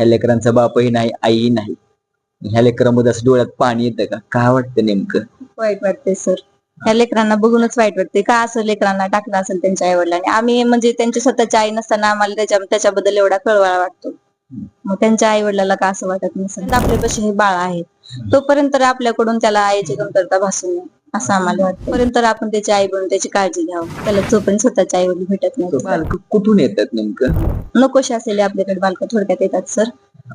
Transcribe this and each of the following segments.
ह्या लेकरांचा बापही नाही आईही नाही. ह्या लेकरांमध्ये असं डोळ्यात पाणी येतं का? काय वाटतं नेमकं? वाईट वाटते सर. ह्या लेकरांना बघूनच वाईट वाटते का असं लेकरांना टाकलं असेल त्यांच्या आई वडिलांनी आम्ही म्हणजे त्यांची स्वतःची आई नसताना आम्हाला त्याच्या त्याच्याबद्दल एवढा कळवळा वाटतो. मग त्यांच्या आई वडिलाला का असं वाटत नसेल? आपल्यापाशी हे बाळ आहे तोपर्यंत आपल्याकडून त्याला आईची कमतरता भासू नये. असं आम्हाला वाटतं. पर्यंत तर आपण त्याची आई बनून त्याची काळजी घ्यावं. त्याला जोपर्यंत स्वतःची आई वडील भेटत नाही. बालक कुठून येतात नेमकं? नकोशी असलेले आपल्याकडे बालक थोडक्यात येतात सर.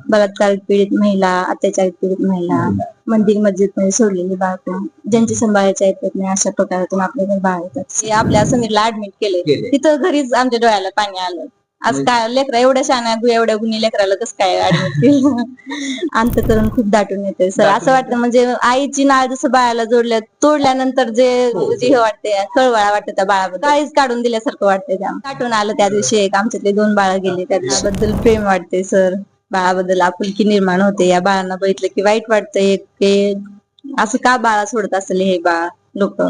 बलात्कार पीडित महिला अत्याचारित पीडित महिला मंदिर मस्जिदमध्ये सोडलेली बाळकं ज्यांची सांभाळायची ऐकत नाही अशा प्रकारातून आपल्याकडे बाळ येतात. ते आपल्या समीरला ऍडमिट केले केले. तिथं घरीच आमच्या डोळ्याला पाणी आलं. आज काय लेकरा एवढ्या शाण्या एवढ्या गुन्हे लेकराला कसं काय अंत करून खूप दाटून येते सर असं वाटतं म्हणजे आईची नाळ जसं बाळाला जोडल्या तोडल्यानंतर जे हो. जे हे वाटते कळवळा वाटतं त्या बाळाबद्दल. काळीच काढून दिल्यासारखं वाटतंय त्या. काढून आलं त्या दिवशी एक आमच्यातले दोन बाळ गेले. त्याबद्दल प्रेम वाटते सर बाळाबद्दल आपुलकी निर्माण होते. या बाळांना बघितलं की वाईट वाटतंय. असं का बाळा सोडत असेल हे बाळ लोक?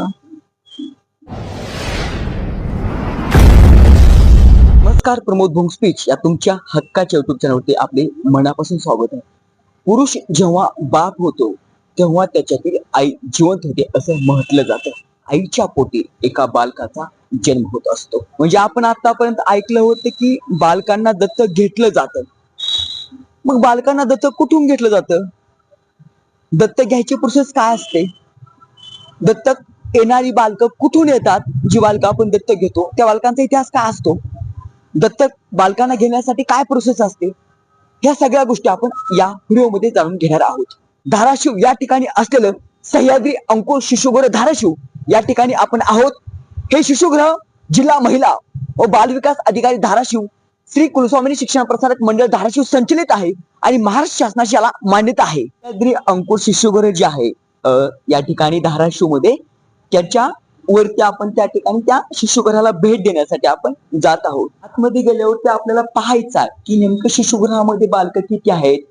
नमस्कार प्रमोद भोंग स्पीच या तुमच्या हक्काच्या युट्यूब चॅनलवरती आपले मनापासून स्वागत आहे. पुरुष जेव्हा बाप होतो तेव्हा त्याच्यातील आई जिवंत होते असं म्हटलं जातं. आईच्या पोटी एका बालकाचा जन्म होत असतो. म्हणजे आपण आतापर्यंत ऐकलं होतं की बालकांना दत्तक घेतलं जातं. मग बालकांना दत्तक कुठून घेतलं जातं? दत्तक घ्यायची प्रोसेस काय असते? दत्तक येणारी बालकं कुठून येतात? जी बालकं आपण दत्तक घेतो त्या बालकांचा इतिहास काय असतो? दत्तक बालकांना घेण्यासाठी काय प्रोसेस असते ह्या सगळ्या गोष्टी आपण या व्हिडिओमध्ये जाणून घेणार आहोत. धाराशिव या ठिकाणी असलेलं सह्याद्री अंकुर शिशुगृह धाराशिव या ठिकाणी आपण आहोत. हे शिशुगृह जिल्हा महिला व बालविकास अधिकारी धाराशिव श्री कुलस्वामिनी शिक्षण प्रसारक मंडळ धाराशिव संचलित आहे आणि महाराष्ट्र शासनाची याला मान्यता आहे. सह्याद्री अंकुर शिशुगृह जे आहे या ठिकाणी धाराशिवमध्ये त्याच्या वरती आपण त्या ठिकाणी त्या शिशुगृहाला भेट देण्यासाठी आपण जात आहोत. आतमध्ये गेल्यावर ते आपल्याला पाहायचा की नेमकं शिशुगृहामध्ये बालकं किती आहेत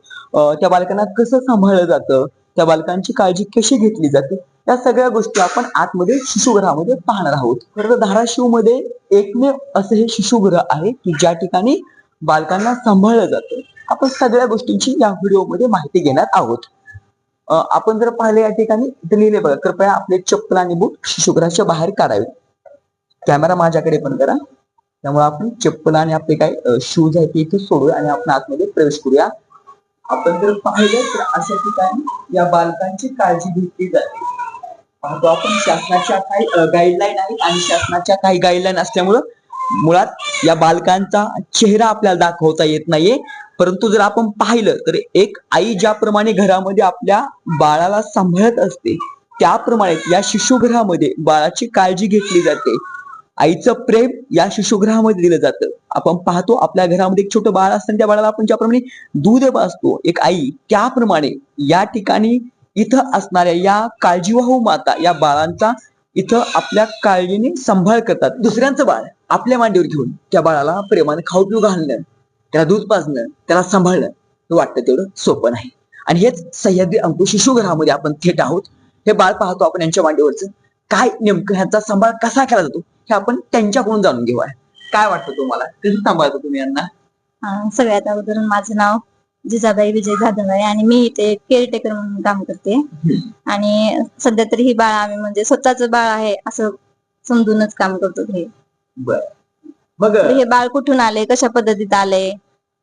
त्या बालकांना कसं सांभाळलं जातं त्या बालकांची काळजी कशी घेतली जाते या सगळ्या गोष्टी आपण आतमध्ये शिशुगृहामध्ये पाहणार आहोत. खरं तर धाराशिवमध्ये एकमेव असं हे शिशुगृह आहे की ज्या ठिकाणी बालकांना सांभाळलं जातं. आपण सगळ्या गोष्टींची या व्हिडिओमध्ये माहिती घेणार आहोत. आपण जर पाहिले या ठिकाणी इथे लिहिले बघा कृपया आपले चप्पल आणि बूट शिशुगृहाच्या बाहेर काढावे. कॅमेरा माझ्याकडे पण करा. त्यामुळे आपण चप्पल आणि आपले काय शूज आहेत ते इथे सोडूया आणि आपण आतमध्ये प्रवेश करूया. आपण जर पाहिलं तर अशा ठिकाणी या बालकांची काळजी घेतली जाते. पाहतो आपण शासनाच्या काही गाईडलाईन आहेत आणि शासनाच्या काही गाईडलाईन असल्यामुळं मुळात या बालकांचा चेहरा आपल्याला दाखवता येत नाहीये. परंतु जर आपण पाहिलं तर एक आई ज्याप्रमाणे घरामध्ये आपल्या बाळाला सांभाळत असते त्याप्रमाणे या शिशुगृहामध्ये बाळाची काळजी घेतली जाते. आईचं प्रेम या शिशुगृहामध्ये दिलं जातं. आपण पाहतो आपल्या घरामध्ये एक छोटं बाळ असतं आणि त्या बाळाला आपण ज्याप्रमाणे दूध असतो एक आई त्याप्रमाणे या ठिकाणी इथं असणाऱ्या या काळजीवाहू माता या बाळांचा इथं आपल्या काळजीने सांभाळ करतात. दुसऱ्यांचं बाळ आपल्या मांडीवर घेऊन त्या बाळाला प्रेमाने खाऊ पिऊ घालणं. त्याला दूध पाजणं त्याला सांभाळणं हे वाटतं तेवढं सोपं नाही. आणि हेच सह्याद्री अंकुश शिशुगृहामध्ये आपण थेट आहोत. हे बाळ पाहतो आपण यांच्या मांडीवरचं. काय नेमकं ह्याचा सांभाळ कसा केला जातो हे आपण त्यांच्याकडून जाणून घेऊया. काय वाटतं तुम्हाला? कसं सांभाळतो तुम्ही यांना? सगळ्यात अगोदर माझं नाव जिजाबाई विजय जाधव आहे आणि मी इथे केअरटेकर म्हणून काम करते. आणि सध्या तरी ही बाळ आम्ही म्हणजे स्वतःच बाळ आहे असं समजूनच काम करतो हे. मग हे बाळ कुठून आले कशा पद्धतीत आले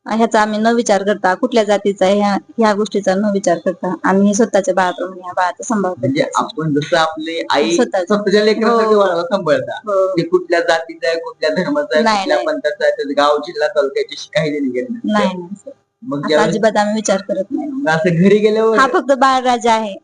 ह्याचा आम्ही न विचार करता कुठल्या जातीचा आहे ह्या ह्या गोष्टीचा न विचार करता आम्ही स्वतःच्या बाळाप्रमाणे ह्या बाळाचा सांभाळ म्हणजे आपण जसं आपले आई स्वतःच. स्वतःच्या लेकरासाठी हो. बाळाला सांभाळता हो. ते कुठल्या जातीचा आहे कुठल्या धर्माचा आहे नाही, कुठल्या नाही. पंथाचा आहे त्याचं गाव जिल्हा तालुक्याची काही नाही. नाही sir. मग असं ज्यावेळेस अजिबात आम्ही विचार करत नाही मग असं घरी गेल्यावर हा फक्त बाळराजा आहे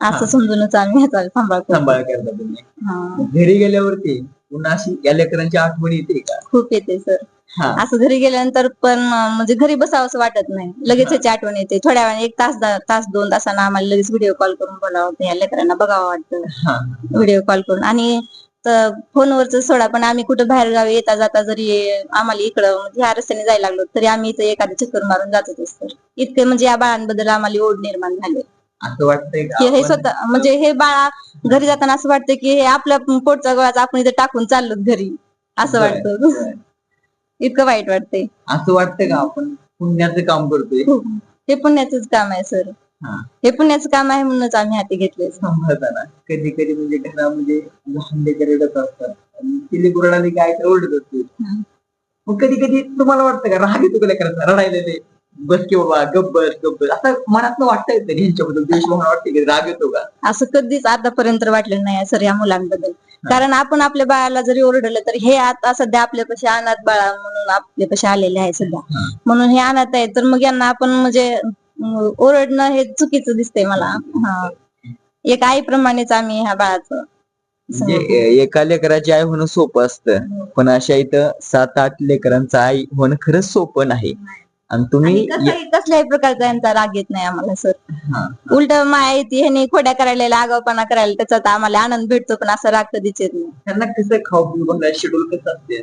हा. असं समजूनच आम्ही ह्याचा सांभाळ करतो सांभाळ करता तुम्ही हा. घरी गेल्यावरती पुन्हा अशी या लेकरांची आठवण येते का खूप येते सर हा असं घरी गेल्यानंतर पण म्हणजे घरी बसावं असं वाटत नाही. लगेच ह्याची आठवण येते. थोड्या वेळाने एक तास दा- तास दोन तासांना आम्हाला लगेच व्हिडिओ कॉल करून बोलावं या लेकरांना बघावं वाटतं. हा. व्हिडिओ कॉल करून. आणि त- फोनवरच सोडा पण आम्ही कुठं बाहेर गावी येता जाता जरी आम्हाला इकडं म्हणजे ह्या रस्त्याने जायला लागलो तरी आम्ही इथं एखादी चक्कर मारून जातच असतो. इतके म्हणजे या बाळांबद्दल आम्हाला ओढ निर्माण झाली. असं वाटतंय का? हे स्वतः म्हणजे हे बाळा घरी जाताना असं वाटतं की हे आपल्या पोटचा गोळाचा आपण इथे टाकून चाललो घरी. असं बरं, वाटतं. बरं. इतकं वाईट वाटतंय. असं वाटतं का? आपण पुण्याचं काम करतोय? खूप. हे पुण्याचंच काम आहे सर. हा. हे पुण्याचं काम आहे म्हणूनच आम्ही हाती घेतले सांभाळताना. कधी कधी म्हणजे घरामध्ये लहान लेकर रडत असतात. आणि ती लेकरं रडायला काय तर ओरडत असते हं. मग कधी कधी तुम्हाला वाटतं का राग येतो का लेकरांचा रडायला ते. बस की बाबा गप बस गप बस. असं मनात वाटतं येतं ह्यांच्याबद्दल देशभावना वाटते की? राग येतो का? असं कधीच आतापर्यंत वाटलं नाही सर या मुलांबद्दल. कारण आपण आपल्या बाळाला जरी ओरडलं तर हे आता सध्या आपल्यापाशी अनाथ बाळा म्हणून आपल्यापाशी आलेले आहे सध्या. हं. म्हणून हे अनाथ आहे तर मग यांना आपण म्हणजे ओरडणं हे चुकीचं दिसतंय मला. हा. एक आईप्रमाणेच आम्ही ह्या बाळाचं म्हणजे एका लेकराची आई होणं सोपं असतं. पण अशा इथं सात आठ लेकरांचं आई होणं खरंच सोपं नाही. आणि तुम्ही कसल्याही प्रकारचा यांचा राग येत नाही आम्हाला सर हा. उलट माया येते ह्यानी खोड्या करायला आगावपणा करायला त्याचा तर आम्हाला आनंद भेटतो पण असा राग कधीच येत नाही त्यांना कसं खाऊ पिऊ शेड्यूल कसं असते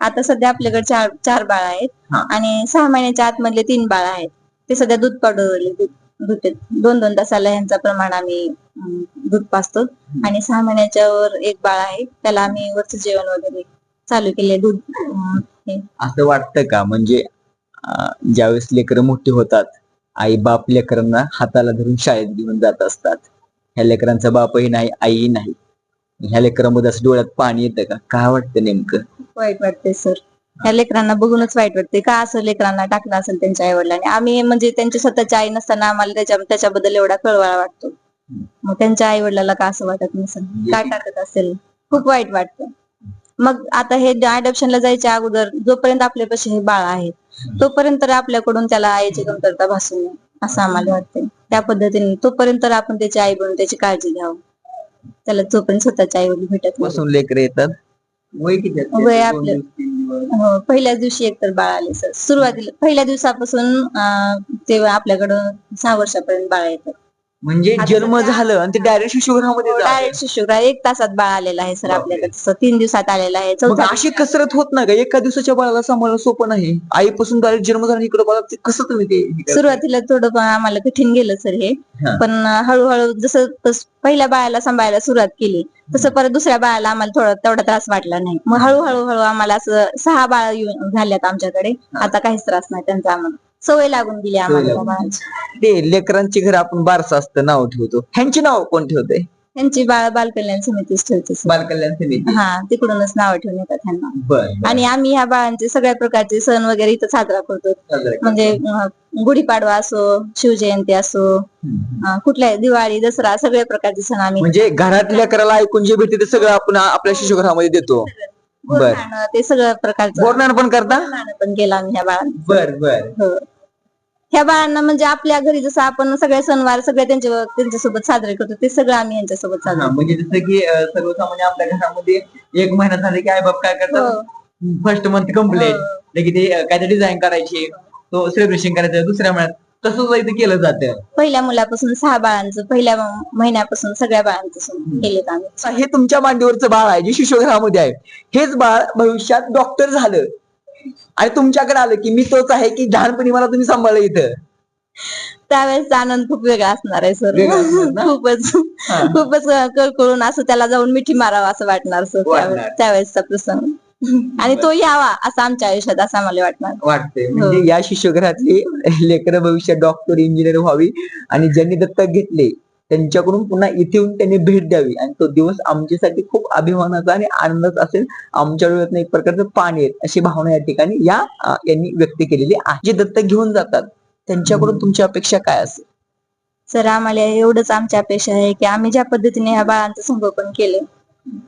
आता सध्या आपल्याकडे चार चार बाळ आहेत हा. आणि सहा महिन्याच्या आतमधले तीन बाळ आहेत ते सध्या दूध पावडर दूध दूध देत. दोन दोन तासाला यांचं प्रमाण आम्ही अं, दूध पाचतो आणि सहा महिन्याच्या वर एक बाळ आहे त्याला आम्ही वरचं जेवण वगैरे चालू केले दूध अं, हे. असं वाटतं का म्हणजे ज्यावेळेस लेकरं मोठी होतात आई बाप लेकरांना हाताला धरून शाळेत घेऊन जात असतात. ह्या लेकरांचा बापही नाही आईही नाही. ह्या लेकरांमध्ये असं डोळ्यात पाणी येतं का? काय वाटतं नेमकं? वाईट वाटते सर. ह्या लेकरांना बघूनच वाईट वाटते का असं लेकरांना टाकलं असेल त्यांच्या आई वडिलांनी आम्ही म्हणजे त्यांची स्वतःची आई नसताना आम्हाला त्याच्या त्याच्याबद्दल एवढा कळवाळा वाटतो. मग त्यांच्या आई वडिलाला का असं वाटत नसेल? काय टाकत असेल? खूप वाईट वाटतं. मग आता हे अडॉप्शनला जायच्या अगोदर जोपर्यंत आपल्यापाशी हे बाळ आहे तोपर्यंत तर आपल्याकडून त्याला आईची कमतरता भासू नये असं आम्हाला वाटतंय. त्या पद्धतीने तोपर्यंत तर आपण त्याची आई बनून त्याची काळजी घ्यावं. त्याला जोपर्यंत स्वतःची आई वडील भेटत लेकर येतात. वय आपलं. हो पहिल्याच दिवशी एकतर बाळ आले सर. सुरुवातीला पहिल्या दिवसापासून ते आपल्याकडं सहा वर्षापर्यंत बाळ येतं. म्हणजे जन्म झालं आणि ते डायरेक्ट शिशुगृहामध्ये. डायरेक्ट शिशुग्राह एक तासात बाळ आलेला आहे सर. आपल्याकडे. तसं तीन दिवसात आलेला आहे. मग अशी कसरत होत नाही का? एका दिवसाच्या बाळाला सांभाळणं सोपं नाही. आईपासून डायरेक्ट जन्म झाला इकडे बाळा ते कसं तुम्ही ते हे करता? सुरुवातीला थोडं पण आम्हाला कठीण गेलं सर हे. हा. पण हळूहळू जसं तस- पहिल्या बाळाला सांभाळायला सुरुवात केली तसं परत दुसऱ्या बाळाला आम्हाला थोडा तेवढा त्रास वाटला नाही. मग हळूहळू हळू आम्हाला असं सहा बाळ येऊन झाल्यात आमच्याकडे. आता काहीच त्रास नाही त्यांचा आम्हाला. सवय लागून गेली आम्हाला ते लेकरांची घर आपण बारसं असतं नाव ठेवतो. ह्यांची नाव कोण ठेवते? त्यांची बाळ बालकल्याण समितीच ठेवते सर बालकल्याण समिती. हा तिकडूनच नाव ठेवून येतात त्यांना बर आणि आम्ही ह्या बाळांचे सगळ्या प्रकारचे सण वगैरे इथं साजरा करतो. म्हणजे अं, गुढीपाडवा असो शिवजयंती असो अं, कुठल्या दिवाळी दसरा सगळ्या प्रकारचे सण आम्ही म्हणजे घरात लेकराला ऐकून जे भेटते ते सगळं आपण आपल्या शिशुगृहामध्ये देतो. बर. ते सगळ्या प्रकारचं. बोरणार पण करता? पण केलं आम्ही ह्या बाळांना. बर बर. हो. ह्या बाळांना म्हणजे आपल्या घरी जसं आपण सगळे सणवार सगळे त्यांच्या त्यांच्यासोबत साजरे करतो ते सगळं आम्ही यांच्यासोबत हा, साजरे म्हणजे जसं की अं, सर्वसामान्य आपल्या घरामध्ये एक महिना झाले की आई बाप काय करतो करतात. फर्स्ट मंथ कंप्लीट हो. की ते अं, काहीतरी डिझाईन करायची तो सेलिब्रेशन करायचं दुसऱ्या महिन्यात. तसंच इथे केलं जातं. पहिल्या मुलापासून सहा बाळांचं पहिल्या महिन्यापासून सगळ्या बाळांचं केलेत आम्ही हे तुमच्या मांडीवरचं बाळ आहे जे शिशुगृहामध्ये आहे हेच बाळ भविष्यात डॉक्टर झालं. आणि तुमच्याकडे आलं की मी तोच आहे की लहानपणी मला तुम्ही सांभाळलं इथं. त्यावेळेस आनंद खूप वेगळा असणार आहे सर? खूपच. खूपच कळकळून असं त्याला जाऊन मिठी मारावं असं वाटणार सर. त्यावेळेसचा प्रसंग. आणि तो यावा असं आमच्या आयुष्यात असं आम्हाला वाटणार. वाटते म्हणजे या शिशुगृहातली लेकरं भविष्यात डॉक्टर इंजिनियर व्हावी आणि ज्यांनी दत्तक घेतले त्यांच्याकडून पुन्हा इथे येऊन त्यांनी भेट द्यावी. आणि तो दिवस आमच्यासाठी खूप अभिमानाचा आणि आनंदाचा असेल. आमच्या डोळ्यात एक प्रकारचं पाणी येत अशी भावना या ठिकाणी या यांनी व्यक्त केलेली आहे. जे दत्तक घेऊन जातात त्यांच्याकडून तुमची अपेक्षा काय असेल? सर आम्हाला एवढंच आमची अपेक्षा आहे की आम्ही ज्या पद्धतीने ह्या बाळांचं संगोपन केलं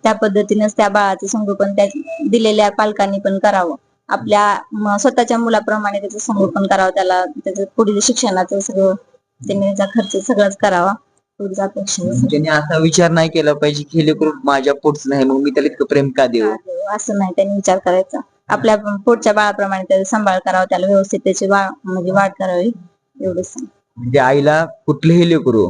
त्या पद्धतीनेच त्या बाळाचं संगोपन त्या दिलेल्या पालकांनी पण करावं. आपल्या स्वतःच्या मुलाप्रमाणे त्याचं संगोपन करावं त्याला त्याचं पुढील शिक्षणाचं सगळं त्यांनी त्याचा खर्च सगळंच करावा एवढीच अपेक्षा. ज्यांनी असा विचार नाही केला पाहिजे की हे लेकरू माझ्या पोटच नाही मग मी त्याला इतकं प्रेम का देऊ? असं नाही त्यांनी विचार करायचा. आपल्या पोटच्या बाळाप्रमाणे त्याचा सांभाळ करावा त्याला व्यवस्थित त्याची वाढ म्हणजे वाढ करावी एवढंच म्हणजे आईला कुठलेही लेकरू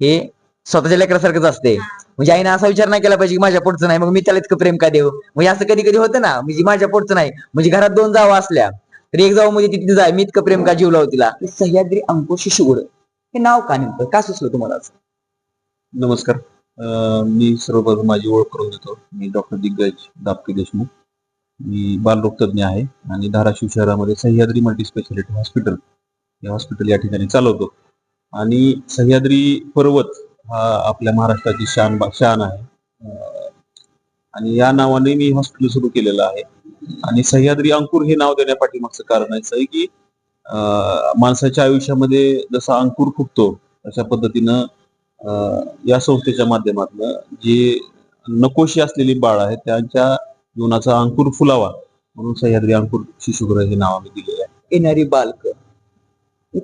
हे स्वतःच्या लेकरासारखंच असते. म्हणजे आईने असा विचार नाही केला पाहिजे की माझ्या पोटचं नाही मग मी त्याला इतकं प्रेम का देऊ? म्हणजे असं कधी कधी होतं ना म्हणजे माझ्या पोटचं नाही म्हणजे घरात दोन जावा असल्या तर एक जाऊ म्हणजे तिथे जाय मी इतकं प्रेम का जीव लावू तिला? सह्याद्री अंकुश शिशुगुड हे नाव का नेमकं? का सुचलं तुम्हाला असं? नमस्कार. अं, मी सर्वप्रथम माझी ओळख करून देतो. मी डॉक्टर दिग्गज दापके देशमुख. मी बालरोगतज्ञ आहे आणि धाराशिव शहरामध्ये सह्याद्री मल्टी स्पेशालिटी हॉस्पिटल हे हॉस्पिटल या ठिकाणी चालवतो. आणि सह्याद्री पर्वत हा आपल्या महाराष्ट्राची शान शान आहे. आणि या नावाने मी हॉस्पिटल सुरू केलेलं आहे. आणि सह्याद्री अंकुर हे नाव देण्यापाठीमागचं कारण असं आहे की माणसाच्या आयुष्यामध्ये जसा अंकुर फुटतो अशा पद्धतीनं या संस्थेच्या माध्यमातून जे नकोशी असलेली बाळ आहेत त्यांच्या जीवनाचा अंकुर फुलावा म्हणून सह्याद्री अंकुर शिशुग्रह हे नाव आम्ही दिलेलं आहे. येणारी बालक.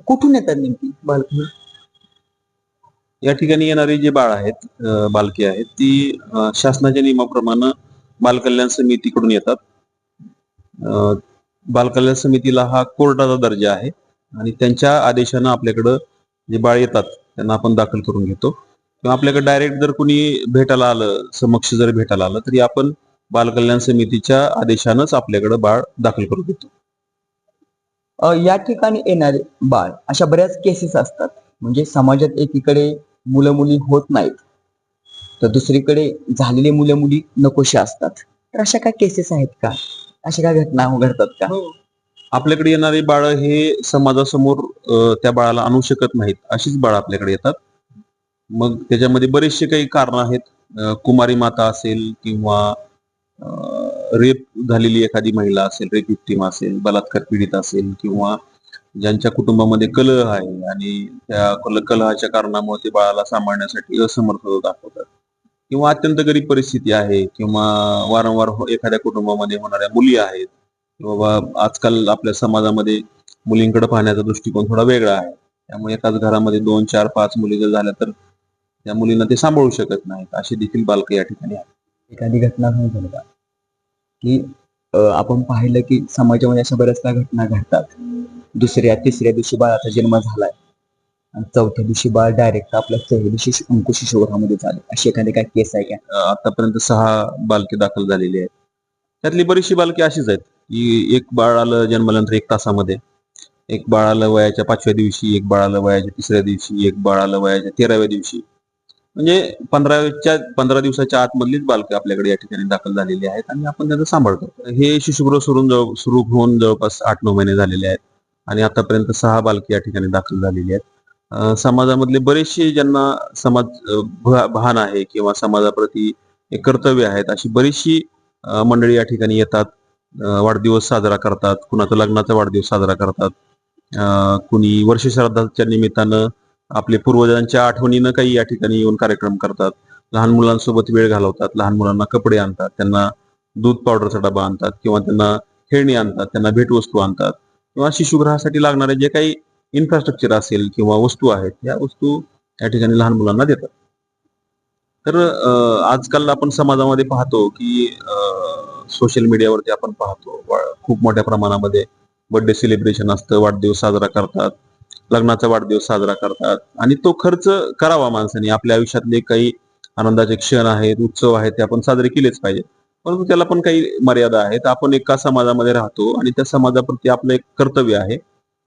कुठून येतात नेमकी बालक? या ठिकाणी येणारी जे बाळ आहेत बालके आहेत ती शासनाच्या नियमाप्रमाणे बालकल्याण समितीकडून येतात. बालकल्याण समितीला हा कोर्टाचा दर्जा आहे आणि त्यांच्या आदेशानं आपल्याकडं जे बाळ येतात त्यांना आपण दाखल करून घेतो. किंवा आपल्याकडे डायरेक्ट जर कुणी भेटायला आलं समक्ष जर भेटायला आलं तरी आपण बालकल्याण समितीच्या आदेशानंच आपल्याकडे बाळ दाखल करून घेतो या ठिकाणी येणारे बाळ अशा बऱ्याच केसेस असतात. म्हणजे समाजात एकीकडे मुलं मुली होत नाहीत तर दुसरीकडे झालेले मुलं मुली नकोशे असतात. तर अशा काय केसेस आहेत का? अशा काय घटना घडतात का? हो. आपल्याकडे येणारे बाळ हे समाजासमोर त्या बाळाला आणू शकत नाहीत अशीच बाळ आपल्याकडे येतात. मग त्याच्यामध्ये बरेचसे काही कारण आहेत. कुमारी माता असेल किंवा रेप झालेली एखादी महिला असेल रेप विक्टीम असेल बलात्कार पीडित असेल किंवा ज्यांच्या कुटुंबामध्ये कलह आहे आणि त्या कलहाच्या कारणामुळे ते बाळाला सांभाळण्यासाठी असमर्थ दाखवतात. किंवा अत्यंत गरीब परिस्थिती आहे किंवा वारंवार हो-, एखाद्या कुटुंबामध्ये होणाऱ्या मुली आहेत बाबा आजकाल आपल्या समाजामध्ये मुलींकडे पाहण्याचा दृष्टिकोन थोडा वेगळा आहे. त्यामुळे एकाच घरामध्ये दोन चार पाच मुली जर झाल्या तर त्या मुलींना ते सांभाळू शकत नाहीत अशी देखील बालक या ठिकाणी आहेत. एखादी घटना नाही झाली का की आपण पाहिलं की समाजामध्ये अशा बऱ्याचशा घटना घडतात. दुसऱ्या तिसऱ्या दिवशी बाळाचा जन्म झालाय. आणि चौथ्या दिवशी बाळ डायरेक्ट आपल्या चौथ्या दिवशी अंकुश शिशुगृहामध्ये झाले अशी एखादी काय केस आहे का? आतापर्यंत सहा बालके दाखल झालेली आहेत. त्यातली बरीचशी बालके अशीच आहेत. की एक बाळ आलं जन्मानंतर एक तासामध्ये. एक बाळ आलं वयाच्या पाचव्या दिवशी एक बाळ आलं वयाच्या तिसऱ्या दिवशी एक बाळ आलं वयाच्या तेराव्या दिवशी. म्हणजे पंधराच्या पंधरा दिवसाच्या आतमधलीच बालके आपल्याकडे या ठिकाणी दाखल झालेली आहेत आणि आपण त्यांचा सांभाळतो. हे शिशुगृह सुरू जवळ सुरू होऊन जवळपास आठ नऊ महिने झालेले आहेत. आणि आतापर्यंत सहा बालके या ठिकाणी दाखल झालेली आहेत. समाजामधले बरेचसे ज्यांना समाज भान आहे किंवा समाजाप्रती कर्तव्य आहेत अशी बरीचशी मंडळी या ठिकाणी येतात. वाढदिवस साजरा करतात. कुणाचा लग्नाचा वाढदिवस साजरा करतात. कुणी वर्षश्राद्धाच्या निमित्तानं आपले पूर्वजांच्या आठवणीनं काही या ठिकाणी येऊन कार्यक्रम करतात. लहान मुलांसोबत वेळ घालवतात. लहान मुलांना कपडे आणतात. त्यांना दूध पावडरचा डबा आणतात किंवा त्यांना खेळणी आणतात. त्यांना भेटवस्तू आणतात. किंवा शिशुग्रहासाठी लागणारे जे काही इन्फ्रास्ट्रक्चर असेल किंवा वस्तू आहेत या वस्तू या ठिकाणी लहान मुलांना देतात. तर आजकाल आपण समाजामध्ये पाहतो की सोशल मीडियावरती आपण पाहतो खूप मोठ्या प्रमाणामध्ये बर्थडे सेलिब्रेशन असतं वाढदिवस साजरा करतात लग्नाचा वाढदिवस साजरा करतात आणि तो खर्च करावा माणसाने. आपल्या आयुष्यातले काही आनंदाचे क्षण आहेत उत्सव आहेत ते आपण साजरे केलेच पाहिजे परंतु त्याला पण काही मर्यादा आहेत. आपण एका समाजामध्ये राहतो आणि त्या समाजाप्रती आपलं एक कर्तव्य आहे.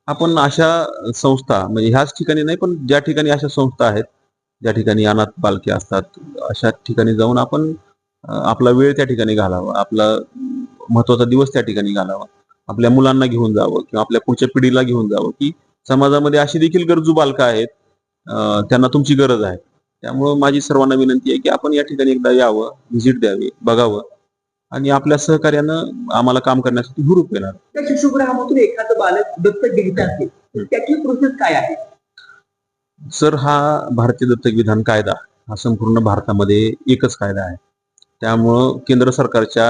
आपण अशा संस्था म्हणजे ह्याच ठिकाणी नाही पण ज्या ठिकाणी अशा संस्था आहेत ज्या ठिकाणी अनाथ बालके असतात अशा ठिकाणी जाऊन आपण आपला वेळ त्या ठिकाणी घालावा आपला महत्त्वाचा दिवस त्या ठिकाणी घालावा. आपल्या मुलांना घेऊन जावं किंवा आपल्या पुढच्या पिढीला घेऊन जावं की समाजामध्ये अशी देखील गरजू बालकं आहेत त्यांना तुमची गरज आहे. त्यामुळं माझी सर्वांना विनंती आहे की आपण या ठिकाणी एकदा यावं व्हिजिट द्यावी बघावं. आणि आपल्या सहकार्यानं आम्हाला काम करण्यासाठी हुरूप येणार त्या शिशुगृहामधून एखादं बालक दत्तक घ्यायचं असेल त्याची प्रोसेस काय आहे? सर हा भारतीय दत्तक विधान कायदा हा संपूर्ण भारतामध्ये एकच कायदा आहे. त्यामुळं केंद्र सरकारच्या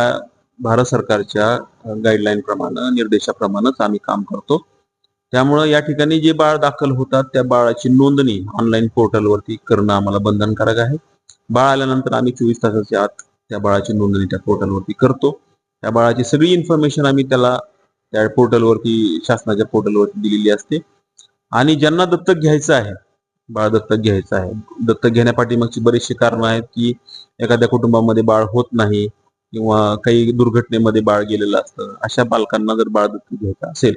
भारत सरकारच्या गाईडलाईन प्रमाणे निर्देशाप्रमाणेच आम्ही काम करतो. त्यामुळं या ठिकाणी जे बाळ दाखल होतात त्या बाळाची नोंदणी ऑनलाईन पोर्टलवरती करणं आम्हाला बंधनकारक आहे. बाळ आल्यानंतर आम्ही चोवीस तासाच्या आत त्या बाळाची नोंदणी त्या पोर्टलवरती करतो. त्या बाळाची सगळी इन्फॉर्मेशन आम्ही त्याला त्या पोर्टलवरती शासनाच्या पोर्टलवरती दिलेली असते. आणि ज्यांना दत्तक घ्यायचं आहे बाळ दत्तक घ्यायचं आहे दत्तक घेण्यापाठीमागची बरीचशी कारणं आहेत की एखाद्या कुटुंबामध्ये बाळ होत नाही किंवा काही दुर्घटनेमध्ये बाळ गेलेलं असतं अशा बालकांना जर बाळ दत्तक घ्यायचं असेल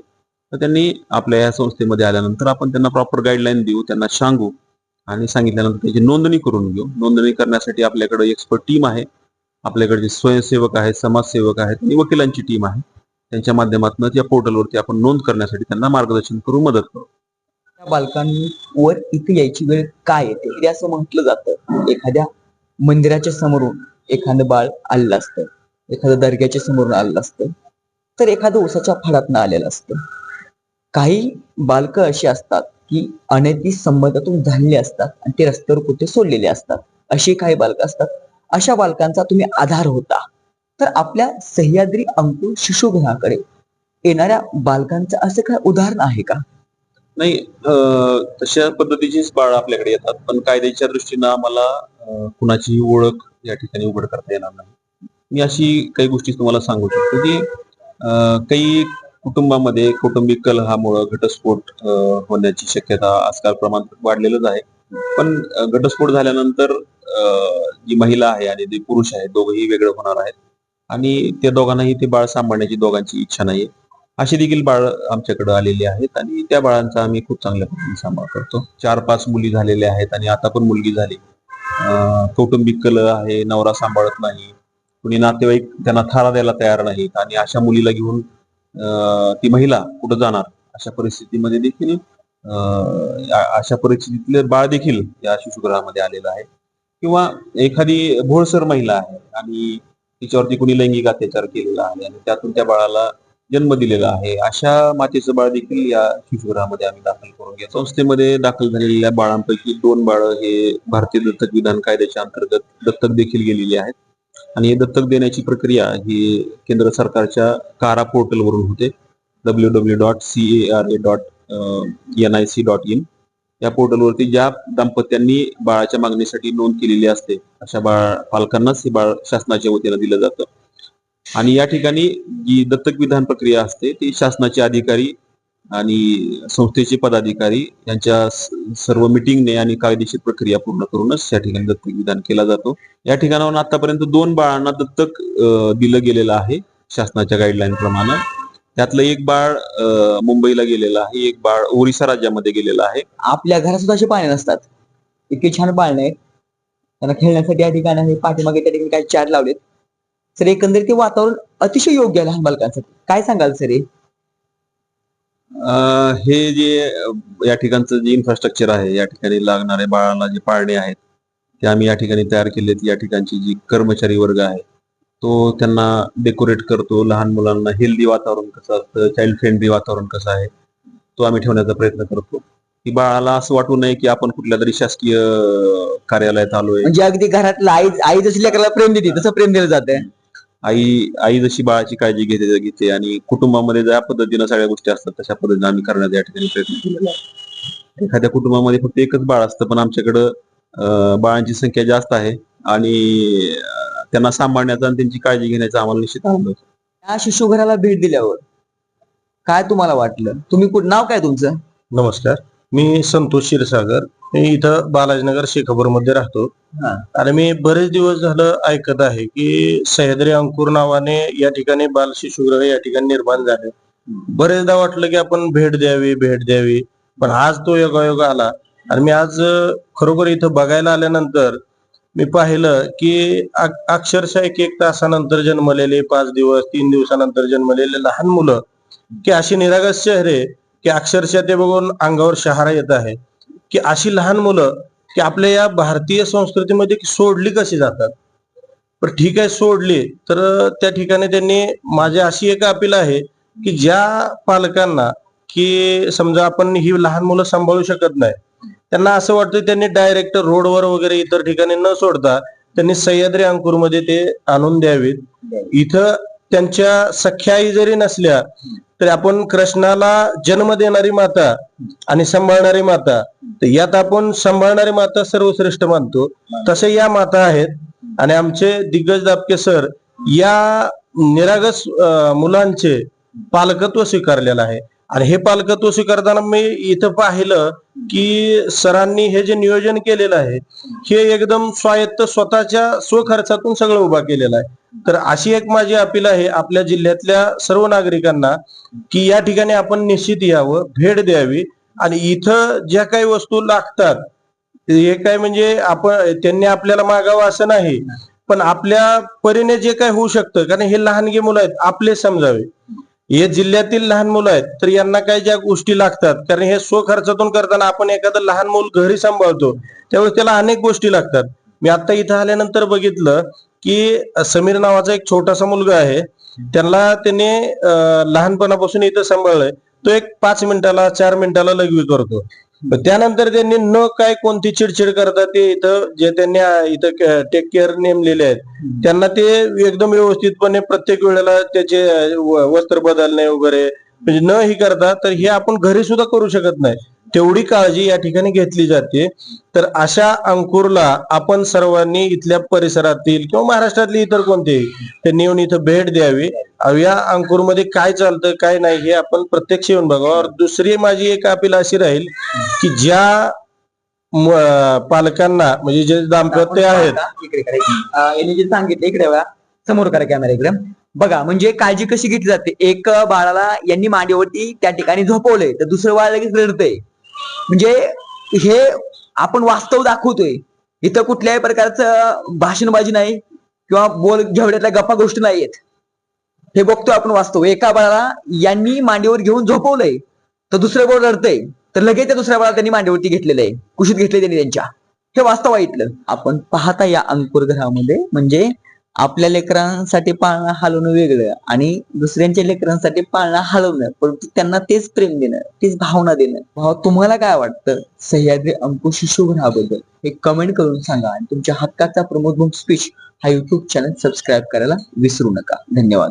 तर त्यांनी आपल्या या संस्थेमध्ये आल्यानंतर आपण त्यांना प्रॉपर गाईडलाईन देऊ त्यांना सांगू आणि सांगितल्यानंतर त्याची नोंदणी करून घेऊ. नोंदणी करण्यासाठी आपल्याकडे एक्सपर्ट टीम आहे. आपल्याकडे जे स्वयंसेवक आहेत समाजसेवक आहेत आणि वकिलांची टीम आहे. त्यांच्या माध्यमातून या पोर्टलवरती आपण नोंद करण्यासाठी त्यांना मार्गदर्शन करू मदत करू. त्या बालकांवर इथे यायची वेळ काय येते हे असं म्हटलं जातं. एखाद्या मंदिराच्या समोरून एखादं बाळ आलेलं असतं. एखादं दर्ग्याच्या समोरून आलेलं असतं. तर एखादं उसाच्या फळातनं आलेलं असतं. काही बालक अशी असतात की अनैतिक संबंधातून झालेले असतात आणि ते रस्त्यावर कुठे सोडलेले असतात. अशी काही बालक असतात. अशा बालकांचा तुम्ही आधार होता. तर आपल्या सह्याद्री अंकुर शिशुगृहाकडे येणाऱ्या बालकांचं असं काय उदाहरण आहे का? नाही अं, तशा पद्धतीचीच बाळ आपल्याकडे येतात. पण कायद्याच्या दृष्टीनं आम्हाला कुणाचीही ओळख या ठिकाणी उघड करता येणार नाही. मी अशी काही गोष्टी तुम्हाला सांगू शकतो की काही कुटुंबामध्ये कौटुंबिक कलहामुळं घटस्फोट होण्याची शक्यता आजकाल प्रमाण वाढलेलंच आहे. पण घटस्फोट झाल्यानंतर अं, जी महिला आहे आणि जे पुरुष आहे दोघंही वेगळं होणार आहेत. आणि त्या दोघांनाही ते बाळ सांभाळण्याची दोघांची इच्छा नाहीये. अशी देखील बाळ आमच्याकडे आलेली आहेत आणि त्या बाळांचा आम्ही खूप चांगल्या पद्धतीने सांभाळ करतो. चार पाच मुली झालेल्या आहेत आणि आता पण मुलगी झाली. कौटुंबिक कल आहे नवरा सांभाळत नाही. कुणी नातेवाईक त्यांना थारा द्यायला तयार नाहीत आणि अशा मुलीला घेऊन ती महिला कुठं जाणार अशा परिस्थितीमध्ये देखील अशा परिस्थितीतले बाळ देखील या शिशुगृहामध्ये आलेलं आहे. किंवा एखादी भोळसर महिला आहे आणि तिच्यावरती कुणी लैंगिक अत्याचार केलेला आहे आणि त्यातून त्या बाळाला जन्म दिलेला आहे अशा मातेचं बाळ देखील या शिशुगृहामध्ये आम्ही दाखल करून घ्या संस्थेमध्ये दाखल झालेल्या बाळांपैकी दोन बाळ हे भारतीय दत्तक विधान कायद्याच्या अंतर्गत दत्तक देखील गेलेली आहेत. आणि हे दत्तक देण्याची प्रक्रिया ही केंद्र सरकारच्या कारा पोर्टलवरून होते. W W dot C A R A dot N I C dot in या पोर्टलवरती ज्या दाम्पत्यांनी बाळाच्या मागणीसाठी नोंद केलेली असते अशा बाळ पालकांनाच हे बाळ शासनाच्या वतीनं दिलं जातं. आणि या ठिकाणी जी दत्तक विधान प्रक्रिया असते ती शासनाचे अधिकारी आणि संस्थेचे पदाधिकारी यांच्या सर्व मिटिंगने आणि कायदेशीर प्रक्रिया पूर्ण करूनच या ठिकाणी दत्तक विधान केला जातो. या ठिकाणाहून आतापर्यंत दोन बाळांना दत्तक दिलं गेलेलं आहे शासनाच्या गाईडलाईन प्रमाणे. त्यातलं एक बाळ मुंबईला गेलेलं आहे एक बाळ ओरिसा राज्यामध्ये गेलेलं आहे. आपल्या घरात सुद्धा असे पाळणे नसतात. इतके छान पाळणे आहेत. त्यांना खेळण्यासाठी या ठिकाणी आहे पाठीमागे त्या ठिकाणी काही चार लावलेत. सर एकंदरीत ते वातावरण अतिशय योग्य आहे लहान बालकांसाठी. काय सांगाल सर हे? अं, हे जे या ठिकाणचं जे इन्फ्रास्ट्रक्चर आहे या ठिकाणी लागणारे बाळाला जे पाळणे आहेत ते आम्ही या ठिकाणी तयार केलेत. या ठिकाणची जी कर्मचारी वर्ग आहे तो त्यांना डेकोरेट करतो. लहान मुलांना हेल्दी वातावरण कसं असतं? चाइल्ड फ्रेंडली वातावरण कसं आहे? तो आम्ही ठेवण्याचा प्रयत्न करतो. की बाळाला असं वाटू नये की आपण कुठल्या तरी शासकीय कार्यालयात आलोय. म्हणजे अगदी घरातलं आई आई जशी लेकराला प्रेम देते तसं प्रेम दिलं जातंय. आई आई जशी बाळाची काळजी घेते घेते. आणि कुटुंबामध्ये ज्या पद्धतीनं सगळ्या गोष्टी असतात तशा पद्धतीने आम्ही करण्याचा या ठिकाणी प्रयत्न केलेला आहे. एखाद्या कुटुंबामध्ये फक्त एकच बाळ असतं पण आमच्याकडं बाळांची संख्या जास्त आहे. आणि त्यांना सांभाळण्याचा आणि त्यांची काळजी घेण्याचा आम्हाला निश्चित आनंद होतो. या शिशुघराला भेट दिल्यावर काय तुम्हाला वाटलं? तुम्ही कुठ नाव काय तुमचं? नमस्कार. मी संतोष क्षीरसागर. मी इथं बालाजीनगर शेखापूरमध्ये राहतो. हा. आणि मी बरेच दिवस झालं ऐकत आहे की सह्याद्री अंकुर नावाने या ठिकाणी बाल शिशुगृह या ठिकाणी निर्माण झाले. बरेचदा वाटलं की आपण भेट द्यावी भेट द्यावी. पण आज तो योगायोग आला. आणि मी आज खरोखर इथं बघायला आल्यानंतर मी पाहिलं की अक्षरशः एक एक तासानंतर जन्मलेले पाच दिवस तीन दिवसानंतर जन्मलेले लहान मुलं की अशी निरागस चेहरे की अक्षरशः ते बघून अंगावर शहारा येत आहे. की अशी लहान मुलं की आपल्या या भारतीय संस्कृतीमध्ये सोडली कशी जातात? पण ठीक आहे सोडली. तर त्या ठिकाणी त्यांनी माझी अशी एक अपील आहे की ज्या पालकांना की समजा आपण ही लहान मुलं सांभाळू शकत नाही त्यांना असं वाटतं त्यांनी डायरेक्ट रोडवर वगैरे इतर ठिकाणी न सोडता त्यांनी सह्याद्री अंकुरमध्ये ते आणून द्यावीत. इथं त्यांच्या सख्या आई जरी नसल्या तरी आपण कृष्णाला जन्म देणारी माता आणि सांभाळणारी माता तर यात आपण सांभाळणारी माता सर्वश्रेष्ठ मानतो. तसे या माता आहेत. आणि आमचे दिग्गज दापके सर या निरागस मुलांचे पालकत्व स्वीकारलेलं आहे. आणि हे पालकत्व स्वीकारताना मी इथं पाहिलं की सरांनी हे जे नियोजन केलेलं आहे हे एकदम स्वायत्त स्वतःच्या स्वखर्चातून सगळं उभा केलेलं आहे. तर अशी एक माझी अपील आहे आपल्या जिल्ह्यातल्या सर्व नागरिकांना की या ठिकाणी आपण निश्चित यावं भेट द्यावी आणि इथं ज्या काही वस्तू लागतात हे काय म्हणजे आपण त्यांनी आपल्याला मागावं असं नाही पण आपल्या परीने जे काय होऊ शकतं कारण हे लहानगी मुलं आहेत आपले समजावे. हे जिल्ह्यातील लहान मुलं आहेत तर यांना काही ज्या गोष्टी लागतात कारण हे स्वखर्चातून करताना आपण एखादं लहान मूल घरी सांभाळतो त्यावेळेस त्याला अनेक गोष्टी लागतात. मी आता इथं आल्यानंतर बघितलं की समीर नावाचा एक छोटासा मुलगा आहे त्यांना त्याने लहानपणापासून इथं सांभाळलंय. तो एक पाच मिनिटाला चार मिनिटाला लघवी करतो. त्यानंतर त्यांनी न काय कोणती चिडचिड करता ते इथं जे त्यांनी इथं टेक केअर नेमलेले आहेत त्यांना ते एकदम व्यवस्थितपणे प्रत्येक वेळेला त्याचे वस्त्र बदलणे वगैरे म्हणजे न ही करता तर हे आपण घरी सुद्धा करू शकत नाही. तेवढी काळजी या ठिकाणी घेतली जाते. तर अशा अंकुरला आपण सर्वांनी इथल्या परिसरातील किंवा महाराष्ट्रातली इतर कोणतेही त्यांनी येऊन इथं भेट द्यावी. या अंकुरमध्ये काय चालतं काय नाही हे आपण प्रत्यक्ष येऊन बघावं. और दुसरी माझी एक अपील अशी राहील की ज्या पालकांना म्हणजे जे दाम्पत्य आहेत. यांनी जे सांगितलं इकडे बघा. समोर करा कॅमेरा इकडे. बघा म्हणजे काळजी कशी घेतली जाते? एक बाळाला यांनी मांडीवरती त्या ठिकाणी झोपवलंय तर दुसरं बाळ लगेच रडतंय. म्हणजे हे आपण वास्तव दाखवतोय. इथं कुठल्याही प्रकारचं भाषणबाजी नाही किंवा बोल घेवड्यातल्या गप्पा गोष्टी नाहीयेत हे बघतोय आपण वास्तव. एका बाळाला यांनी मांडीवर घेऊन झोपवलंय तर दुसरं बोल रडतंय तर लगेच त्या दुसऱ्या बाळाला त्यांनी मांडीवरती घेतलेलं आहे कुशीत घेतले त्यांनी त्यांच्या. हे वास्तव ऐकलं आपण पाहता या अंकुर घरामध्ये म्हणजे आपल्या लेकरांसाठी पाळणं हलवणं वेगळं आणि दुसऱ्यांच्या लेकरांसाठी पाळणं हलवणं परंतु त्यांना तेच प्रेम देणं तेच भावना देणं. भाव तुम्हाला काय वाटतं? सह्याद्री अंकुश शिशुगृहाबद्दल हे कमेंट करून सांगा आणि तुमच्या हक्काचा प्रमोद स्पीच हा युट्यूब चॅनल सबस्क्राईब करायला विसरू नका. धन्यवाद.